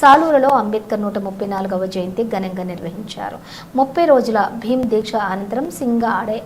సాలూరులో అంబేద్కర్ నూట ముప్పై నాలుగవ జయంతి ఘనంగా నిర్వహించారు. ముప్పై రోజుల భీమ్ దీక్ష అనంతరం సింగాడే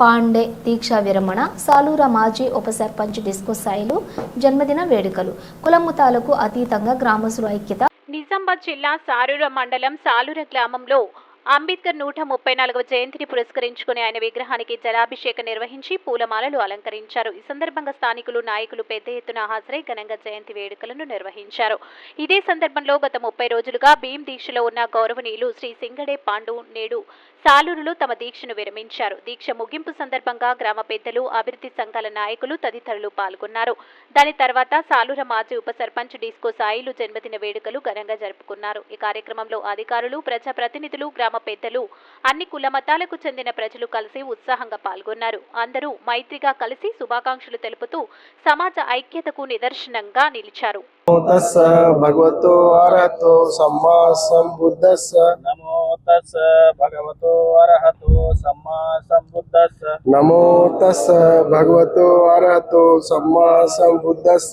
పాండే దీక్షా విరమణ సాలూర మాజీ ఉప సర్పంచ్ డిస్కో సాయిలు జన్మదిన వేడుకలు. కులముతాలకు అతీతంగా గ్రామస్తుల ఐక్యత. నిజామాబాద్ జిల్లా సారూర మండలం సాలూర గ్రామంలో అంబేద్కర్ నూట ముప్పై నాలుగవ జయంతిని పురస్కరించుకుని ఆయన విగ్రహానికి జలాభిషేకం నిర్వహించి పూలమాలలు అలంకరించారు. ఈ సందర్భంగా స్థానికులు నాయకులు పెద్ద ఎత్తున హాజరై ఘనంగా జయంతి వేడుకలను నిర్వహించారు. ఇదే సందర్భంలో గత ముప్పై రోజులుగా భీమ్ దీక్షలో ఉన్న గౌరవనీయులు శ్రీ సింగడే పాండు నేడు సాలూరులో తమ దీక్షను విరమించారు. దీక్ష ముగింపు సందర్భంగా గ్రామ పెద్దలు అభివృద్ధి సంఘాల నాయకులు తదితరులు పాల్గొన్నారు. దాని తర్వాత సాలూర మాజీ ఉప సర్పంచ్ డిస్కో సాయిలు జన్మదిన వేడుకలు ఘనంగా జరుపుకున్నారు. ఈ కార్యక్రమంలో అధికారులు ప్రజాప్రతినిధులు గ్రామ పెద్దలు అన్ని కుల మతాలకు చెందిన ప్రజలు కలిసి ఉత్సాహంగా పాల్గొన్నారు. అందరూ మైత్రిగా కలిసి శుభాకాంక్షలు తెలుపుతూ సమాజ ఐక్యతకు నిదర్శనంగా నిలిచారు. భగవతో అర్హతో సమ్మా సంబుద్ధస్స. నమో తస్ భగవతో అర్హతో సమ్మా సంబుద్ధస్స. నమో తస్స భగవతో అర్హతో సమ్మా సంబుద్ధస్స.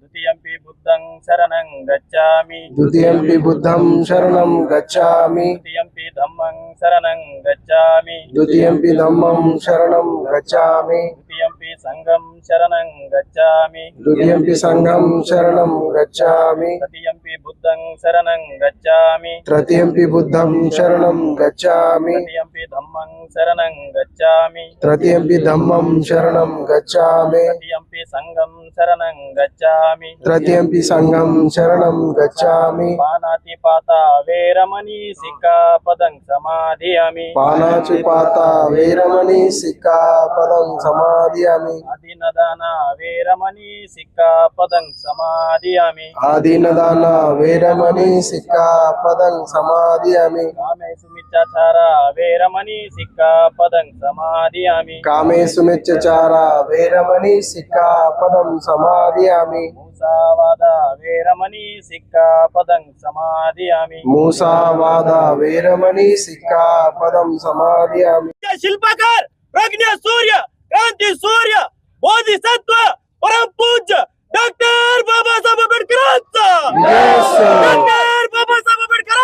ద్వితీయంపి బుద్ధం శరణం గచ్చామి ద్వితీయంపి బుద్ధం శరణం గచ్ఛామి ద్వితీయంపి ధమ్మం శరణం గచ్చామి ద్వితీయంపి ధమ్మం శరణం గచ్ఛామి ద్వితీయంపి సంఘం శరణం గచ్చామి ద్వితీయంపి సంఘం శరణం గచ్ఛామి తృతీయంపి బుద్ధం శరణం గచ్చామి తృతీయంపి బుద్ధం శరణం గచ్ఛామి తృతీయంపి ధమ్మం శరణం గచ్చామి తృతీయంపి ధమ్మం శరణం గచ్ఛామి తృతీయంపి సంఘం శరణం గచ్చామి తృతీయంపి సంఘం శరణం గచ్ఛామి పానాతి పాత వేరమణి సిక్కాపదం సమాధియామి పానాచి పాత వీరమణి సిక్కాపదం సమాధియామి అదినదాన వేరమణి సిక్కాపదం సమాధియామి ఆదీనదాన వీరమణి సిక్కాపదం సమాధియామి కామేషు మిచ్చాచార వేరమణి సిక్కాపదం సమాధియామి కామేశు మిచ్చచార వీరమణి సిక్కాపదం సమాధియామి మూసావాద వేరమణి సిక్కాపదం సమాధియామి మూసావాద వీరమణి సిక్కాపదం సమాధియామి శిల్పకార్ ప్రజ్ఞ సూర్య క్రాంతి సూర్య బోధిసత్వ పరమ పూజ్య doctor Babasaheb Ambedkar Yes, sir. Doctor Babasaheb Ambedkar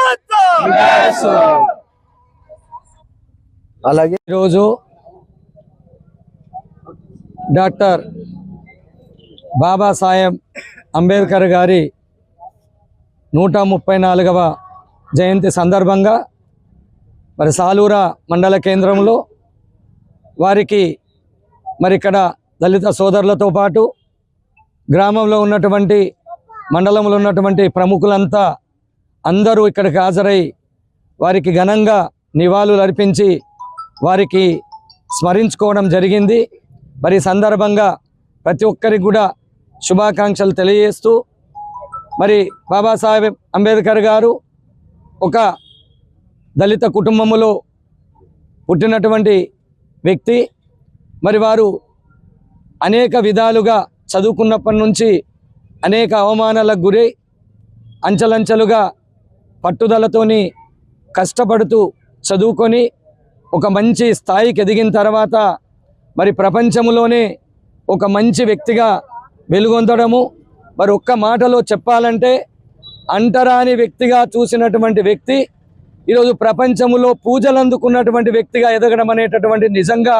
అలాగే ఈరోజు డాక్టర్ బాబాసాహెబ్ అంబేద్కర్ గారి నూట ముప్పై నాలుగవ జయంతి సందర్భంగా మరి సాలూరా మండల కేంద్రంలో వారికి మరి ఇక్కడ దళిత సోదరులతో పాటు గ్రామంలో ఉన్నటువంటి మండలంలో ఉన్నటువంటి ప్రముఖులంతా అందరూ ఇక్కడికి హాజరై వారికి ఘనంగా నివాళులు అర్పించి వారికి స్మరించుకోవడం జరిగింది. మరి సందర్భంగా ప్రతి ఒక్కరికి కూడా శుభాకాంక్షలు తెలియజేస్తూ మరి బాబాసాహెబ్ అంబేద్కర్ గారు ఒక దళిత కుటుంబములో పుట్టినటువంటి వ్యక్తి. మరి వారు అనేక విధాలుగా చదువుకున్నప్పటి నుంచి అనేక అవమానాలకు గురై అంచెలంచెలుగా పట్టుదలతోని కష్టపడుతూ చదువుకొని ఒక మంచి స్థాయికి ఎదిగిన తర్వాత మరి ప్రపంచంలోనే ఒక మంచి వ్యక్తిగా వెలుగొందడము. మరి ఒక్క మాటలో చెప్పాలంటే అంటరాని వ్యక్తిగా చూసినటువంటి వ్యక్తి ఈరోజు ప్రపంచంలో పూజలు అందుకున్నటువంటి వ్యక్తిగా ఎదగడం అనేటటువంటి నిజంగా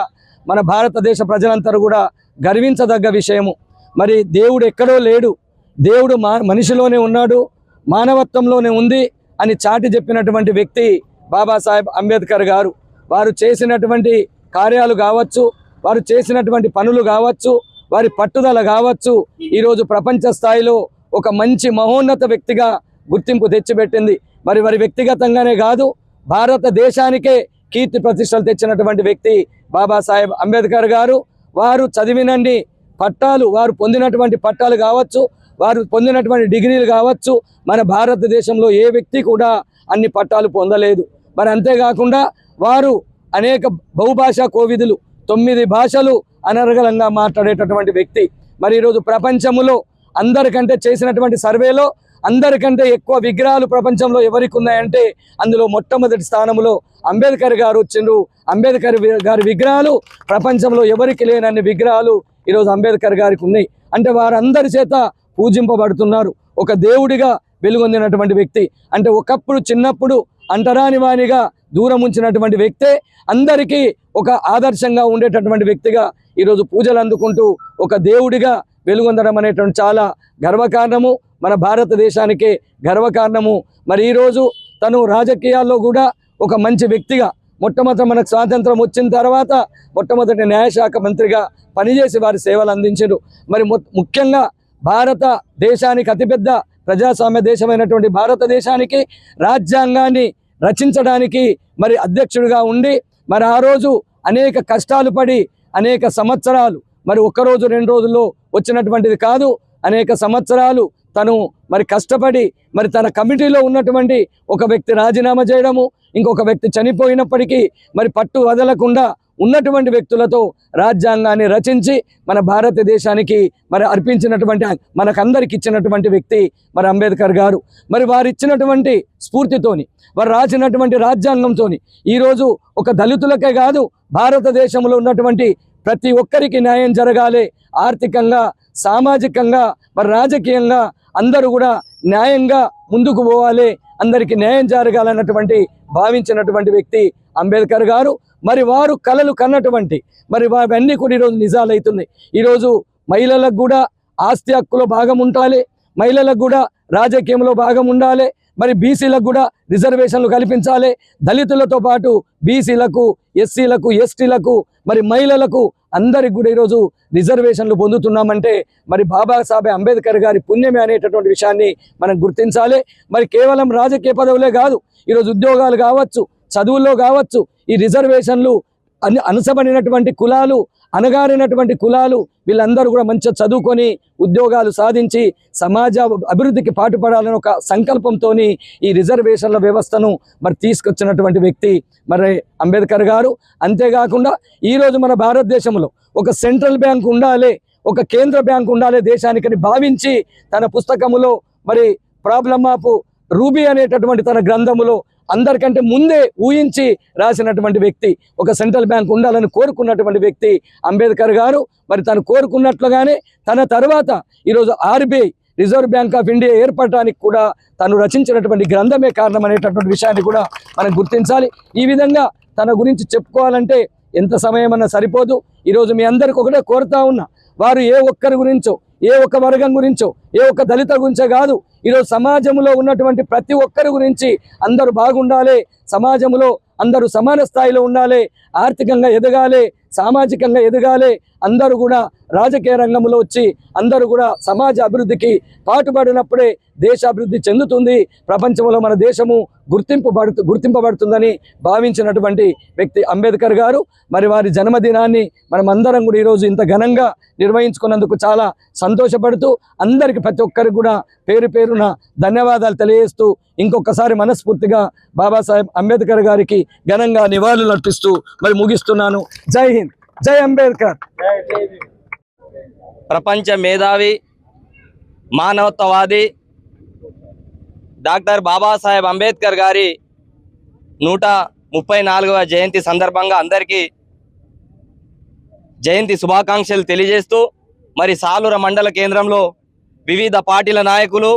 మన భారతదేశ ప్రజలందరూ కూడా గర్వించదగ్గ విషయము. మరి దేవుడు ఎక్కడో లేడు. దేవుడు మనిషిలోనే ఉన్నాడు మానవత్వంలోనే ఉంది అని చాటి చెప్పినటువంటి వ్యక్తి బాబాసాహెబ్ అంబేద్కర్ గారు. వారు చేసినటువంటి కార్యాలు కావచ్చు వారు చేసినటువంటి పనులు కావచ్చు వారి పట్టుదల కావచ్చు. ఈరోజు ప్రపంచ స్థాయిలో ఒక మంచి మహోన్నత వ్యక్తిగా గుర్తింపు తెచ్చిపెట్టింది. మరి వారి వ్యక్తిగతంగానే కాదు భారతదేశానికే కీర్తి ప్రతిష్టలు తెచ్చినటువంటి వ్యక్తి బాబాసాహెబ్ అంబేద్కర్ గారు. వారు చదివినండి పట్టాలు వారు పొందినటువంటి పట్టాలు కావచ్చు వారు పొందినటువంటి డిగ్రీలు కావచ్చు మన భారతదేశంలో ఏ వ్యక్తి కూడా అన్ని పట్టాలు పొందలేదు. మరి అంతేకాకుండా వారు అనేక బహుభాషా కోవిదులు తొమ్మిది భాషలు అనర్గలంగా మాట్లాడేటటువంటి వ్యక్తి. మరి ఈరోజు ప్రపంచములో అందరికంటే చేసినటువంటి సర్వేలో అందరికంటే ఎక్కువ విగ్రహాలు ప్రపంచంలో ఎవరికి ఉన్నాయంటే అందులో మొట్టమొదటి స్థానంలో అంబేద్కర్ గారు వచ్చిండ్రు. అంబేద్కర్ గారి విగ్రహాలు ప్రపంచంలో ఎవరికి లేనన్ని విగ్రహాలు ఈరోజు అంబేద్కర్ గారికి ఉన్నాయి. అంటే వారందరి చేత పూజింపబడుతున్నారు. ఒక దేవుడిగా వెలుగొందినటువంటి వ్యక్తి. అంటే ఒకప్పుడు చిన్నప్పుడు అంటరాని వానిగా దూరం ఉంచినటువంటి వ్యక్తే అందరికీ ఒక ఆదర్శంగా ఉండేటటువంటి వ్యక్తిగా ఈరోజు పూజలు అందుకుంటూ ఒక దేవుడిగా వెలుగొందడం అనేటువంటి చాలా గర్వకారణము. మన భారతదేశానికే గర్వకారణము. మరి ఈరోజు తను రాజకీయాల్లో కూడా ఒక మంచి వ్యక్తిగా మొట్టమొదటి మనకు స్వాతంత్రం వచ్చిన తర్వాత మొట్టమొదటి న్యాయశాఖ మంత్రిగా పనిచేసి వారి సేవలు అందించారు మరి ముఖ్యంగా భారత దేశానికి అతిపెద్ద ప్రజాస్వామ్య దేశమైనటువంటి భారతదేశానికి రాజ్యాంగాన్ని రచించడానికి మరి అధ్యక్షుడిగా ఉండి మరి ఆ రోజు అనేక కష్టాలు పడి అనేక సంవత్సరాలు మరి ఒక్క రోజు రెండు రోజుల్లో వచ్చినటువంటిది కాదు. అనేక సంవత్సరాలు తను మరి కష్టపడి మరి తన కమిటీలో ఉన్నటువంటి ఒక వ్యక్తి రాజీనామా చేయడము ఇంకొక వ్యక్తి చనిపోయినప్పటికీ మరి పట్టు వదలకుండా ఉన్నటువంటి వ్యక్తులతో రాజ్యాంగాన్ని రచించి మన భారతదేశానికి మరి అర్పించినటువంటి మనకందరికి ఇచ్చినటువంటి వ్యక్తి మరి అంబేద్కర్ గారు. మరి వారు ఇచ్చినటువంటి స్ఫూర్తితోని వారు రాసినటువంటి రాజ్యాంగంతోని ఈరోజు ఒక దళితులకే కాదు భారతదేశంలో ఉన్నటువంటి ప్రతి ఒక్కరికి న్యాయం జరగాలి. ఆర్థికంగా సామాజికంగా మరి రాజకీయంగా అందరూ కూడా న్యాయంగా ముందుకు పోవాలి. అందరికీ న్యాయం జరగాలన్నటువంటి భావించినటువంటి వ్యక్తి అంబేద్కర్ గారు. మరి వారు కలలు కన్నటువంటి మరి అవన్నీ కూడా ఈరోజు నిజాలవుతున్నాయి ఈరోజు మహిళలకు కూడా ఆస్తి హక్కులో భాగం ఉండాలి. మహిళలకు కూడా రాజకీయంలో భాగం ఉండాలి. మరి బీసీలకు కూడా రిజర్వేషన్లు కల్పించాలి. దళితులతో పాటు బీసీలకు ఎస్సీలకు ఎస్టీలకు మరి మహిళలకు అందరికి కూడా ఈరోజు రిజర్వేషన్లు పొందుతున్నామంటే మరి బాబాసాహెబ్ అంబేద్కర్ గారి పుణ్యమే అనేటటువంటి విషయాన్ని మనం గుర్తించాలి. మరి కేవలం రాజకీయ పదవులే కాదు ఈరోజు ఉద్యోగాలు కావచ్చు చదువుల్లో కావచ్చు ఈ రిజర్వేషన్లు అను అనుసబడినటువంటి కులాలు అనగారినటువంటి కులాలు వీళ్ళందరూ కూడా మంచిగా చదువుకొని ఉద్యోగాలు సాధించి సమాజ అభివృద్ధికి పాటుపడాలని ఒక సంకల్పంతో ఈ రిజర్వేషన్ల వ్యవస్థను మరి తీసుకొచ్చినటువంటి వ్యక్తి మరి అంబేద్కర్ గారు. అంతేకాకుండా ఈరోజు మన భారతదేశంలో ఒక సెంట్రల్ బ్యాంక్ ఉండాలి ఒక కేంద్ర బ్యాంక్ ఉండాలి దేశానికని భావించి తన పుస్తకములో మరి ప్రాబ్లమ్ ఆఫ్ రూబీ అనేటటువంటి తన గ్రంథములో అందరికంటే ముందే ఊహించి రాసినటువంటి వ్యక్తి ఒక సెంట్రల్ బ్యాంక్ ఉండాలని కోరుకున్నటువంటి వ్యక్తి అంబేద్కర్ గారు. మరి తను కోరుకున్నట్లుగానే తన తర్వాత ఈరోజు RBI reserve bank of India ఏర్పడటానికి కూడా తను రచించినటువంటి గ్రంథమే కారణం అనేటటువంటి విషయాన్ని కూడా మనం గుర్తించాలి. ఈ విధంగా తన గురించి చెప్పుకోవాలంటే ఎంత సమయం అన్నా సరిపోదు. ఈరోజు మీ అందరికి ఒకటే కోరుతా ఉన్నా వారు ఏ ఒక్కరి గురించో ఏ ఒక్క వర్గం గురించో ఏ ఒక్క దళిత గురించే కాదు. ఈరోజు సమాజంలో ఉన్నటువంటి ప్రతి ఒక్కరి గురించి అందరూ బాగుండాలి సమాజంలో అందరూ సమాన స్థాయిలో ఉండాలి ఆర్థికంగా ఎదగాలి సామాజికంగా ఎదగాలి అందరూ కూడా రాజకీయ రంగంలో వచ్చి అందరూ కూడా సమాజ అభివృద్ధికి పాటుపడినప్పుడే దేశ అభివృద్ధి చెందుతుంది. ప్రపంచంలో మన దేశము గుర్తింపు గుర్తింపబడుతుందని భావించినటువంటి వ్యక్తి అంబేద్కర్ గారు. మరి వారి జన్మదినాన్ని మనం అందరం కూడా ఈరోజు ఇంత ఘనంగా నిర్వహించుకున్నందుకు చాలా సంతోషపడుతూ అందరికీ ప్రతి ఒక్కరికి కూడా పేరు పేరున ధన్యవాదాలు తెలియజేస్తూ ఇంకొకసారి మనస్ఫూర్తిగా బాబాసాహెబ్ అంబేద్కర్ గారికి ఘనంగా నివాళులు అర్పిస్తూ మరి ముగిస్తున్నాను. జై హింద్. జై అంబేద్కర్. ప్రపంచ మేధావి మానవత్వవాది డాక్టర్ బాబాసాహెబ్ అంబేద్కర్ గారి నూట ముప్పై నాలుగవ జయంతి సందర్భంగా అందరికీ జయంతి శుభాకాంక్షలు తెలియజేస్తూ మరి సాలూర మండల కేంద్రంలో వివిధ పార్టీల నాయకులు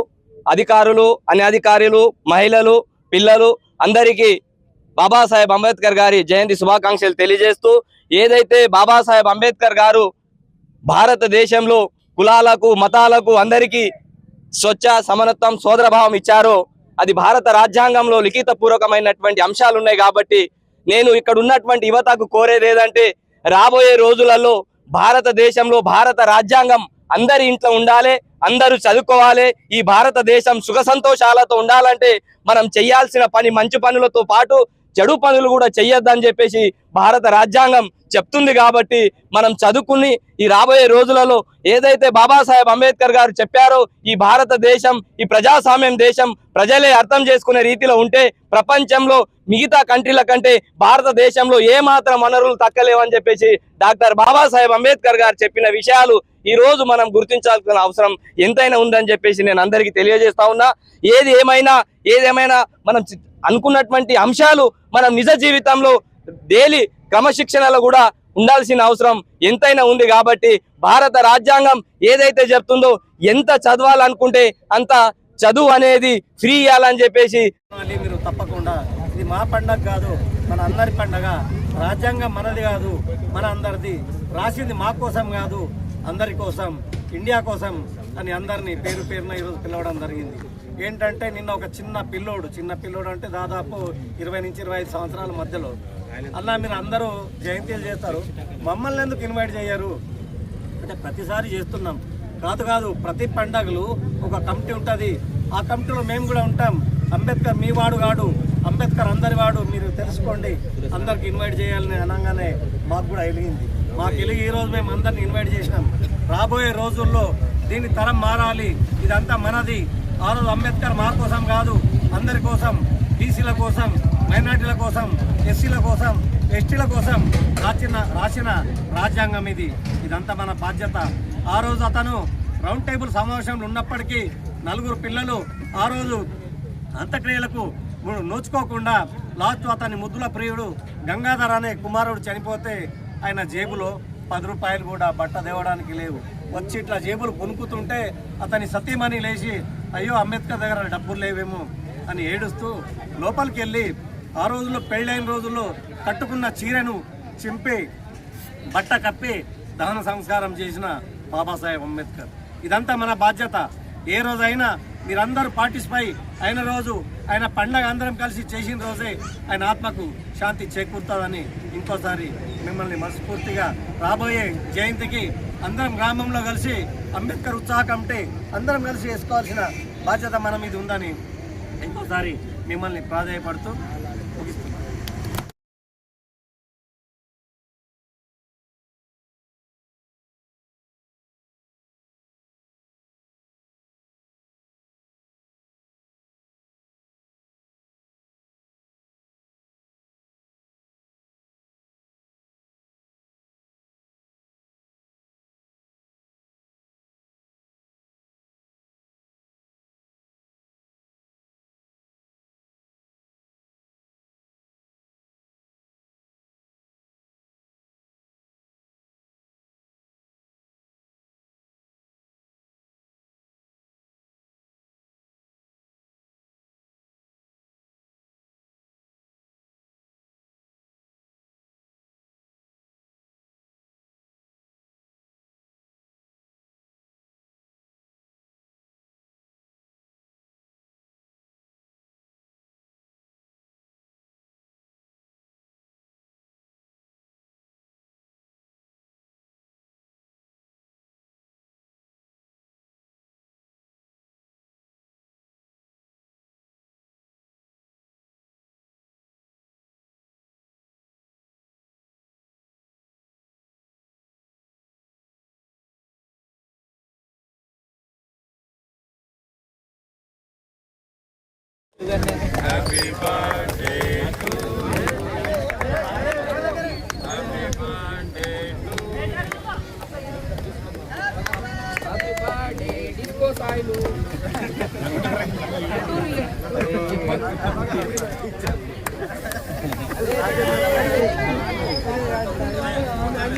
అధికారులు అన్యాధికారులు మహిళలు పిల్లలు అందరికీ బాబాసాహెబ్ అంబేద్కర్ గారి జయంతి శుభాకాంక్షలు తెలియజేస్తూ ఏదైతే బాబాసాహెబ్ అంబేద్కర్ గారు భారతదేశంలో కులాలకు మతాలకు అందరికీ స్వచ్ఛ సమనత్వం సోదరభావం ఇచ్చారో. అది భారత రాజ్యాంగంలో లిఖిత పూర్వకమైనటువంటి అంశాలు ఉన్నాయి కాబట్టి నేను ఇక్కడ ఉన్నటువంటి యువతకు కోరేది ఏదంటే రాబోయే రోజులలో భారతదేశంలో భారత రాజ్యాంగం అందరి ఇంట్లో ఉండాలి అందరూ చదువుకోవాలి ఈ భారతదేశం సుఖ సంతోషాలతో ఉండాలంటే మనం చేయాల్సిన పని మంచి పనులతో పాటు చెడు పనులు కూడా చెయ్యొద్దని చెప్పేసి భారత రాజ్యాంగం చెప్తుంది కాబట్టి మనం చదువుకుని ఈ రాబోయే రోజులలో ఏదైతే బాబాసాహెబ్ అంబేద్కర్ గారు చెప్పారో ఈ భారతదేశం ఈ ప్రజాస్వామ్యం దేశం ప్రజలే అర్థం చేసుకునే రీతిలో ఉంటే ప్రపంచంలో మిగతా కంట్రీల కంటే భారతదేశంలో ఏమాత్రం వనరులు తక్కలేవని చెప్పేసి డాక్టర్ బాబాసాహెబ్ అంబేద్కర్ గారు చెప్పిన విషయాలు ఈ రోజు మనం గుర్తించాల్సిన అవసరం ఎంతైనా ఉందని చెప్పేసి నేను అందరికీ తెలియజేస్తా ఉన్నా. ఏది ఏమైనా ఏదేమైనా మనం చి- అనుకున్నటువంటి అంశాలు మనం నిజ జీవితంలో డైలీ క్రమశిక్షణలో కూడా ఉండాల్సిన అవసరం ఎంతైనా ఉంది కాబట్టి భారత రాజ్యాంగం ఏదైతే చెప్తుందో ఎంత చదవాలనుకుంటే అంత చదువు అనేది ఫ్రీ ఇవ్వాలని చెప్పేసి మీరు తప్పకుండా ఇది మా పండగ కాదు మన అందరి పండగ. రాజ్యాంగం మనది కాదు మన అందరిది. రాసింది మా కోసం కాదు అందరి కోసం ఇండియా కోసం అని అందరినీ పేరు పేరున ఈరోజు పిలవడం జరిగింది. ఏంటంటే నిన్న ఒక చిన్న పిల్లోడు చిన్న పిల్లోడు అంటే దాదాపు ఇరవై నుంచి ఇరవై ఐదు సంవత్సరాల మధ్యలో. అలా మీరు అందరూ జయంతిలు చేస్తారు. మమ్మల్ని ఎందుకు ఇన్వైట్ చేయరు? అంటే ప్రతిసారి చేస్తున్నాం. కాదు కాదు ప్రతి పండగలు ఒక కమిటీ ఉంటుంది. ఆ కమిటీలో మేము కూడా ఉంటాం. అంబేద్కర్ మీ వాడు కాడు. అంబేద్కర్ అందరి వాడు. మీరు తెలుసుకోండి. అందరికి ఇన్వైట్ చేయాలని అనగానే మాకు కూడా వెలిగింది మాకు వెలిగి ఈరోజు మేము అందరిని ఇన్వైట్ చేసినాం. రాబోయే రోజుల్లో దీని తరం మారాలి. ఇదంతా మనది. ఆ రోజు అంబేద్కర్ మా కోసం కాదు అందరి కోసం బీసీల కోసం మైనార్టీల కోసం ఎస్సీల కోసం ఎస్టీల కోసం రాసిన రాసిన రాజ్యాంగం ఇది. ఇదంతా మన బాధ్యత. ఆ రోజు అతను రౌండ్ టేబుల్ సమావేశంలో ఉన్నప్పటికీ నలుగురు పిల్లలు ఆ రోజు అంత్యక్రియలకు నోచుకోకుండా లాస్ట్ అతని ముద్దుల ప్రియుడు గంగాధర్ అనే కుమారుడు చనిపోతే ఆయన జేబులో పది రూపాయలు కూడా బట్ట దేవడానికి లేవు. వచ్చి ఇట్లా జేబులు కొనుక్కుతుంటే అతని సతీమణి లేచి అయ్యో అంబేద్కర్ దగ్గర డబ్బులు లేవేమో అని ఏడుస్తూ లోపలికి వెళ్ళి ఆ రోజుల్లో పెళ్ళైన రోజుల్లో కట్టుకున్న చీరను చింపి బట్ట కప్పి దహన సంస్కారం చేసిన బాబాసాహెబ్ అంబేద్కర్. ఇదంతా మన బాధ్యత. ఏ రోజైనా మీరందరూ పార్టిసిపై అయిన రోజు ఆయన పండగ అందరం కలిసి చేసిన రోజే ఆయన ఆత్మకు శాంతి చేకూరుతుందని ఇంకోసారి మిమ్మల్ని మనస్ఫూర్తిగా రాబోయే జయంతికి అందరం గ్రామంలో కలిసి అంబేద్కర్ ఉత్సాహ కమిటీ అందరం కలిసి వేసుకోవాల్సిన బాధ్యత మన మీద ఉందని ఇంకోసారి మిమ్మల్ని ప్రాధాయపడుతూ Happy birthday to Happy birthday to Happy birthday Disco Sailu Happy birthday